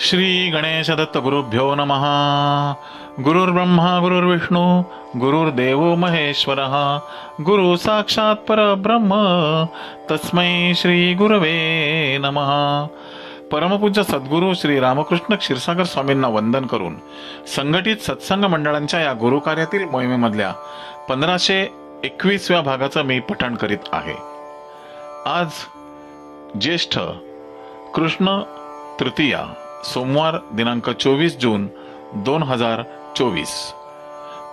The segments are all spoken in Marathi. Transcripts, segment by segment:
श्री गणेश दत्त गुरुभ्यो नमः। गुरुर्ब्रह्मा गुरुर्विष्णू गुरुर्देव महेश्वर। गुरु साक्षात परब्रह्म तस्मै श्री गुरवे नमः। परमपूज्य सद्गुरू श्री रामकृष्ण क्षीरसागर स्वामींना वंदन करून संघटित सत्संग मंडळांच्या या गुरुकार्यातील मोहिमेमधल्या पंधराशे एकवीसव्या भागाचं मी पठण करीत आहे. आज ज्येष्ठ कृष्ण तृतीया सोमवार दिनांक चोवीस जून दोन हजार चोवीस.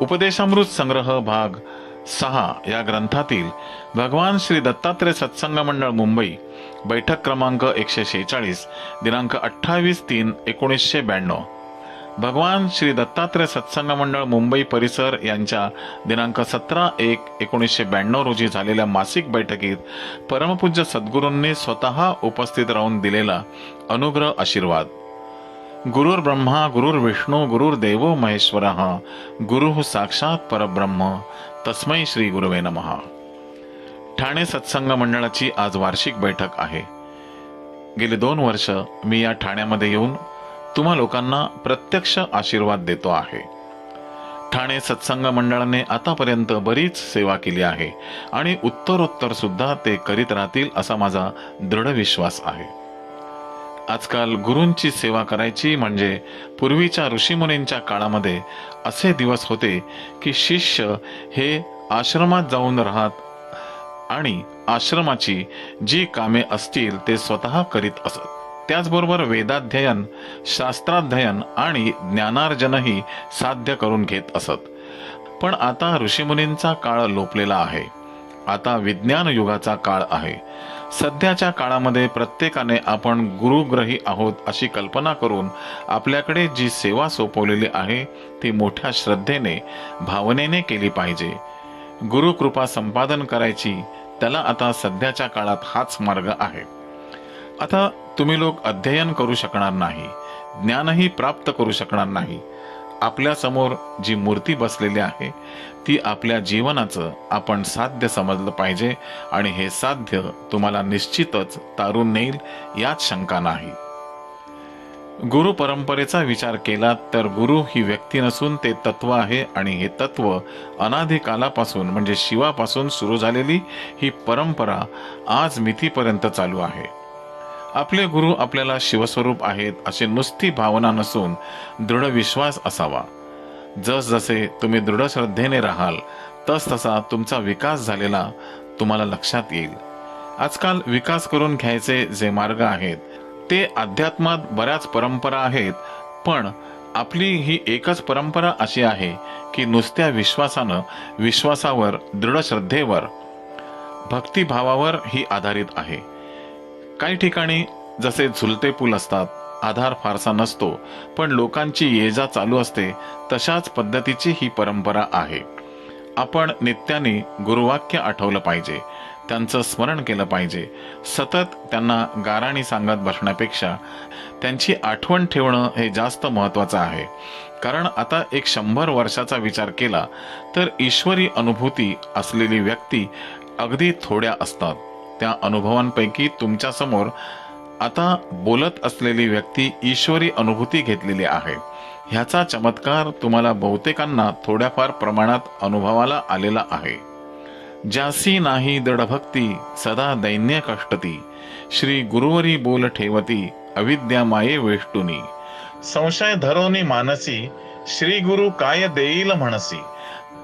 उपदेशामृत संग्रह भाग सहा या ग्रंथातील भगवान श्री दत्तात्रय सत्संग मंडळ मुंबई बैठक क्रमांक एकशे शेहेचाळीस दिनांक अठ्ठावीस तीन एकोणीसशे ब्याण्णव. भगवान श्री दत्तात्रय सत्संग मंडळ मुंबई परिसर यांच्या दिनांक सतरा एक एकोणीसशे ब्याण्णव रोजी झालेल्या मासिक बैठकीत परमपूज्य सद्गुरूंनी स्वतः उपस्थित राहून दिलेला अनुग्रह आशीर्वाद. गुरुर् ब्रह्मा गुरुर विष्णू गुरुर देवो महेश्वर गुरु साक्षात परब्रह्म. तस्मै श्री गुरुवे नमः. ठाणे सत्संग मंडळाची आज वार्षिक बैठक आहे. गेली दोन वर्ष मी या ठाण्यामध्ये येऊन तुम्हा लोकांना प्रत्यक्ष आशीर्वाद देतो आहे. ठाणे सत्संग मंडळाने आतापर्यंत बरीच सेवा केली आहे आणि उत्तरोत्तर सुद्धा ते करीत राहतील असा माझा दृढ विश्वास आहे. आजकाल गुरूंची सेवा करायची म्हणजे पूर्वीच्या ऋषीमुनींच्या काळामध्ये असे दिवस होते की शिष्य हे आश्रमात जाऊन राहत आणि आश्रमाची जी कामे असतील ते स्वतः करीत असत. त्याचबरोबर वेदाध्ययन शास्त्राध्ययन आणि ज्ञानार्जनही साध्य करून घेत असत. पण आता ऋषीमुनींचा काळ लोपलेला आहे. आता विज्ञान युगाचा काळ आहे. सध्याच्या काळामध्ये प्रत्येकाने आपण गुरुग्रही आहोत अशी कल्पना करून आपल्याकडे जी सेवा सोपवलेली आहे ती मोठ्या श्रद्धेने भावनेने केली पाहिजे. गुरुकृपा संपादन करायची त्याला आता सध्याच्या काळात हाच मार्ग आहे. आता तुम्ही लोक अध्ययन करू शकणार नाही ज्ञानही प्राप्त करू शकणार नाही. आपल्यासमोर जी मूर्ती बसलेली आहे ती आपल्या जीवनाचं आपण साध्य समजलं पाहिजे आणि हे साध्य तुम्हाला निश्चितच तारून नेईल यात शंका नाही. गुरु परंपरेचा विचार केला तर गुरु ही व्यक्ती नसून ते तत्व आहे आणि हे तत्व अनाधिकालापासून म्हणजे शिवापासून सुरू झालेली ही परंपरा आज मितीपर्यंत चालू आहे. आपले गुरु आपल्याला शिवस्वरूप आहेत अशी नुसती भावना नसून दृढ विश्वास असावा. जसजसे तुम्ही दृढ श्रद्धेने राहाल तस तसा तुमचा विकास झालेला तुम्हाला लक्षात येईल. आजकाल विकास करून घ्यायचे जे मार्ग आहेत ते अध्यात्मात बऱ्याच परंपरा आहेत पण आपली ही एकच परंपरा अशी आहे की नुसत्या विश्वासानं विश्वासावर दृढ श्रद्धेवर भक्तिभावावर ही आधारित आहे. काही ठिकाणी जसे झुलते पूल असतात आधार फारसा नसतो पण लोकांची ये जा चालू असते तशाच पद्धतीची ही परंपरा आहे. आपण नित्याने गुरुवाक्य आठवलं पाहिजे त्यांचं स्मरण केलं पाहिजे सतत त्यांना गाराणी सांगत बसण्यापेक्षा त्यांची आठवण ठेवणं हे जास्त महत्वाचं आहे. कारण आता एक शंभर वर्षाचा विचार केला तर ईश्वरी अनुभूती असलेली व्यक्ती अगदी थोड्या असतात. त्या अनुभवांपैकी तुमच्यासमोर आता बोलत असलेली व्यक्ती ईश्वरी अनुभूती घेतलेली आहे. ह्याचा चमत्कार तुम्हाला बहुतेकांना थोड्याफार प्रमाणात अनुभवाला आलेला आहे. ज्यासी नाही दृढभक्ती सदा दैन्य कष्टती. श्री गुरुवरी बोल ठेवती अविद्या माये वेष्टुनी. संशय धरोनी मानसी श्री गुरु काय देईल म्हणसी.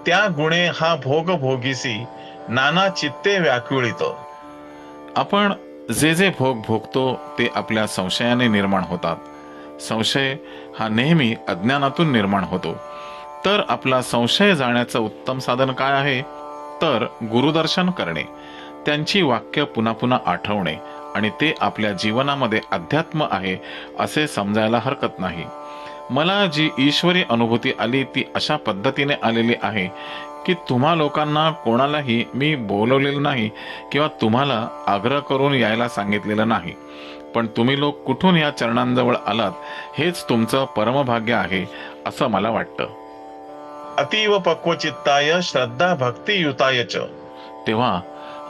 त्या गुणे हा भोग भोगीसी नाना चित्ते व्याकुळित. आपण जे जे भोग भोगतो ते आपल्या संशयाने निर्माण होतात. संशय हा नेहमी अज्ञानातून निर्माण होतो. तर आपला संशय जाण्याचं उत्तम साधन काय आहे? तर गुरुदर्शन करणे. त्यांची वाक्य पुन्हा पुन्हा आठवणे आणि ते आपल्या जीवनामध्ये अध्यात्म आहे असे समजायला हरकत नाही. मला जी ईश्वरी अनुभूती आली ती अशा पद्धतीने आलेली आहे की तुम्हा लोकांना कोणालाही मी बोलवलेलं नाही किंवा तुम्हाला आग्रह करून यायला सांगितलेलं नाही. पण तुम्ही लोक कुठून या चरणांजवळ आलात हेच तुमचं परमभाग्य आहे असं मला वाटतं. अतीव पक्वचित्ताय श्रद्धा भक्ती युताय च. तेव्हा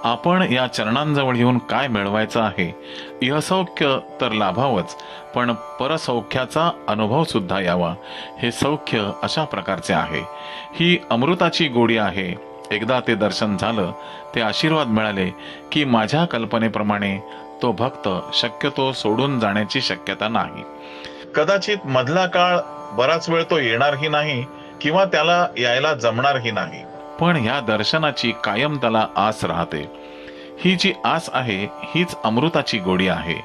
आपण या चरणांजवळ येऊन काय मिळवायचं आहे? इहसौख्य तर लाभावंच पण परसौख्याचा अनुभव सुद्धा यावा. हे सौख्य अशा प्रकारचे आहे. ही अमृताची गोडी आहे. एकदा ते दर्शन झालं ते आशीर्वाद मिळाले की माझ्या कल्पनेप्रमाणे तो भक्त शक्यतो सोडून जाण्याची शक्यता नाही. कदाचित मधला काळ बराच वेळ तो येणारही नाही किंवा त्याला यायला जमणारही नाही. पण ह्या दर्शनाची कायम त्याला आस राहते. ही जी आस आहे हीच अमृताची गोडी आहे.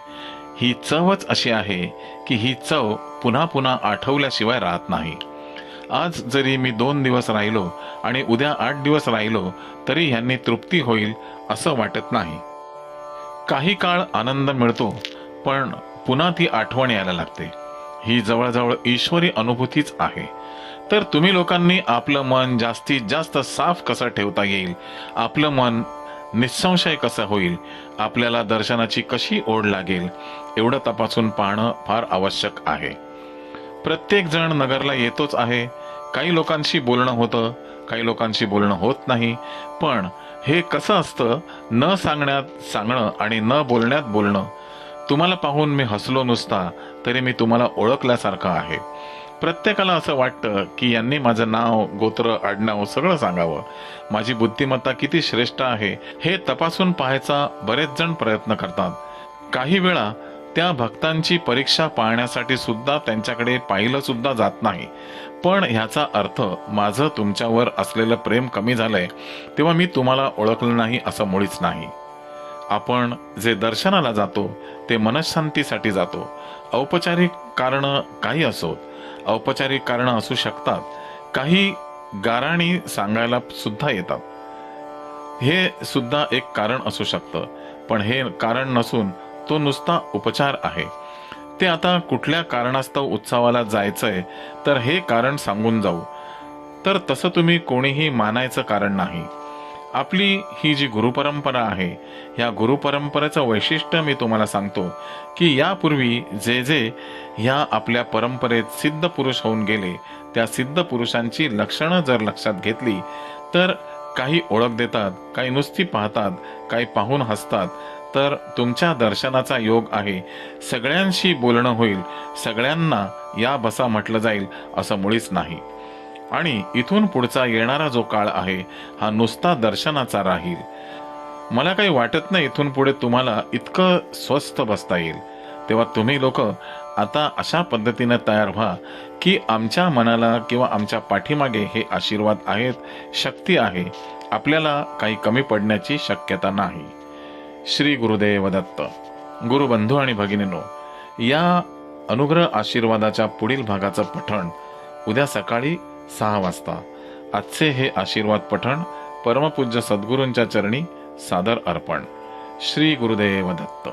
ही चवच अशी आहे की ही चव पुन्हा पुन्हा आठवल्याशिवाय राहत नाही. आज जरी मी दोन दिवस राहिलो आणि उद्या आठ दिवस राहिलो तरी ह्यांनी तृप्ती होईल असं वाटत नाही. काही काळ आनंद मिळतो पण पुन्हा ती आठवण यायला लागते. ही जवळजवळ ईश्वरी अनुभूतीच आहे. तर तुम्ही लोकांनी आपलं मन जास्तीत जास्त साफ कसं ठेवता येईल? आपलं मन निसंशय कसं होईल? आपल्याला दर्शनाची कशी ओढ लागेल? एवढं तपासून पाहणं फार आवश्यक आहे. प्रत्येक जण नगरला येतोच आहे. काही लोकांशी बोलणं होतं काही लोकांशी बोलणं होत नाही. पण हे कसं असतं? न सांगण्यात सांगणं आणि न बोलण्यात बोलणं. तुम्हाला पाहून मी हसलो नुसता तरी मी तुम्हाला ओळखल्यासारखं आहे. प्रत्येकाला असं वाटतं की यांनी माझं नाव गोत्र आडनाव सगळं सांगावं. माझी बुद्धिमत्ता किती श्रेष्ठ आहे हे तपासून पाहायचा बरेच जण प्रयत्न करतात. काही वेळा त्या भक्तांची परीक्षा पाहण्यासाठी सुद्धा त्यांच्याकडे पाहिलं सुद्धा जात नाही. पण ह्याचा अर्थ माझं तुमच्यावर असलेलं प्रेम कमी झालंय तेव्हा मी तुम्हाला ओळखलं नाही असं मुळीच नाही. आपण जे दर्शनाला जातो ते मनशांतीसाठी जातो. औपचारिक कारणं काही असोत. औपचारिक कारणं असू शकतात. काही गाराणी सांगायला सुद्धा येतात. हे सुद्धा एक कारण असू शकतं. पण हे कारण नसून तो नुसता उपचार आहे. ते आता कुठल्या कारणास्तव उत्सवाला जायचंय तर हे कारण सांगून जाऊ. तर तसं तुम्ही कोणीही मानायचं कारण नाही. आपली ही जी गुरुपरंपरा आहे या गुरुपरंपरेचं वैशिष्ट्य मी तुम्हाला सांगतो की यापूर्वी जे जे ह्या आपल्या परंपरेत सिद्ध पुरुष होऊन गेले त्या सिद्ध पुरुषांची लक्षणं जर लक्षात घेतली तर काही ओळख देतात काही नुसती पाहतात काही पाहून हसतात तर तुमच्या दर्शनाचा योग आहे. सगळ्यांशी बोलणं होईल सगळ्यांना या बसा म्हटलं जाईल असं मुळीच नाही. आणि इथून पुढचा येणारा जो काळ आहे हा नुसता दर्शनाचा राहील. मला काही वाटत नाही इथून पुढे तुम्हाला इतकं स्वस्त बसता येईल. तेव्हा तुम्ही लोक आता अशा पद्धतीने तयार व्हा की आमच्या मनाला किंवा आमच्या पाठीमागे हे आशीर्वाद आहेत शक्ती आहे आपल्याला काही कमी पडण्याची शक्यता नाही. श्री गुरुदेव दत्त गुरुबंधू आणि भगिनीनो या अनुग्रह आशीर्वादाच्या पुढील भागाचं पठण उद्या सकाळी सहा वाजता. आजचे हे आशीर्वाद पठण परमपूज्य सद्गुरूंच्या चरणी सादर अर्पण. श्री गुरुदेव दत्त.